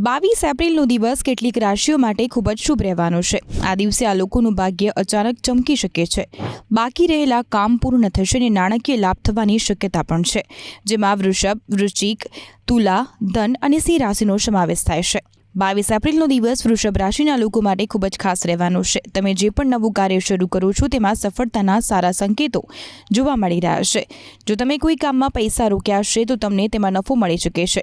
બાવીસ એપ્રિલનો દિવસ કેટલીક રાશિઓ માટે ખૂબ જ શુભ રહેવાનો છે. આ દિવસે આ લોકોનું ભાગ્ય અચાનક ચમકી શકે છે. બાકી રહેલા કામ પૂર્ણ થશે અને નાણાકીય લાભ થવાની શક્યતા પણ છે, જેમાં વૃષભ, વૃશ્ચિક, તુલા, ધન અને સિંહ રાશિનો સમાવેશ થાય છે. બાવીસ એપ્રિલનો દિવસ વૃષભ રાશિના લોકો માટે ખૂબ જ ખાસ રહેવાનો છે. તમે જે પણ નવું કાર્ય શરૂ કરો છો, તેમાં સફળતાના સારા સંકેતો જોવા મળી રહ્યા છે. જો તમે કોઈ કામમાં પૈસા રોક્યા છે તો તમને તેમાં નફો મળી શકે છે.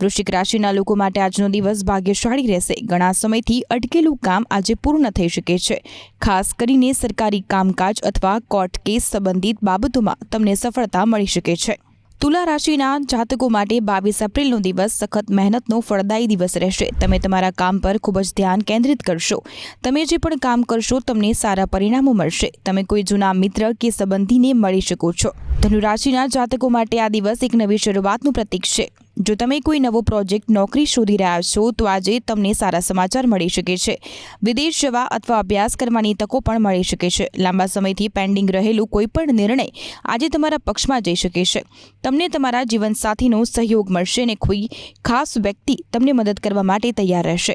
વૃશ્ચિક રાશિના લોકો માટે આજનો દિવસ ભાગ્યશાળી રહેશે. ઘણા સમયથી અટકેલું કામ આજે પૂર્ણ થઈ શકે છે. ખાસ કરીને સરકારી કામકાજ અથવા કોર્ટ કેસ સંબંધિત બાબતોમાં તમને સફળતા મળી શકે છે. તુલા રાશિના જાતકો માટે બાવીસ એપ્રિલનો દિવસ સખત મહેનતનો ફળદાયી દિવસ રહેશે. તમે તમારા કામ પર ખૂબ જ ધ્યાન કેન્દ્રિત કરશો. તમે જે પણ કામ કરશો, તમને સારા પરિણામો મળશે. તમે કોઈ જૂના મિત્ર કે સંબંધીને મળી શકો છો. ધનુ રાશિના જાતકો માટે આ દિવસ એક નવી શરૂઆતનું પ્રતીક છે. જો તમે કોઈ નવો પ્રોજેક્ટ નોકરી શોધી રહ્યા છો, તો આજે તમને સારા સમાચાર મળી શકે છે. વિદેશ જવા અથવા અભ્યાસ કરવાની તકો પણ મળી શકે છે. લાંબા સમયથી પેન્ડિંગ રહેલું કોઈપણ નિર્ણય આજે તમારા પક્ષમાં જઈ શકે છે. તમને તમારા જીવનસાથીનો સહયોગ મળશે અને કોઈ ખાસ વ્યક્તિ તમને મદદ કરવા માટે તૈયાર રહેશે.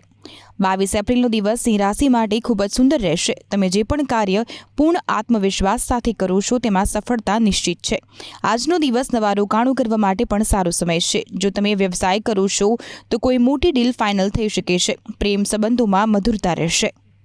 બાવીસ એપ્રિલનો દિવસ સિંહ રાશિ માટે ખૂબ જ સુંદર રહેશે. તમે જે પણ કાર્ય પૂર્ણ આત્મવિશ્વાસ સાથે કરો છો, તેમાં સફળતા નિશ્ચિત છે. આજનો દિવસ નવા રોકાણો કરવા માટે પણ સારો સમય છે. જો તમે વ્યવસાય કરો છો, તો કોઈ મોટી ડીલ ફાઇનલ થઈ શકે છે. પ્રેમ સંબંધોમાં મધુરતા રહેશે.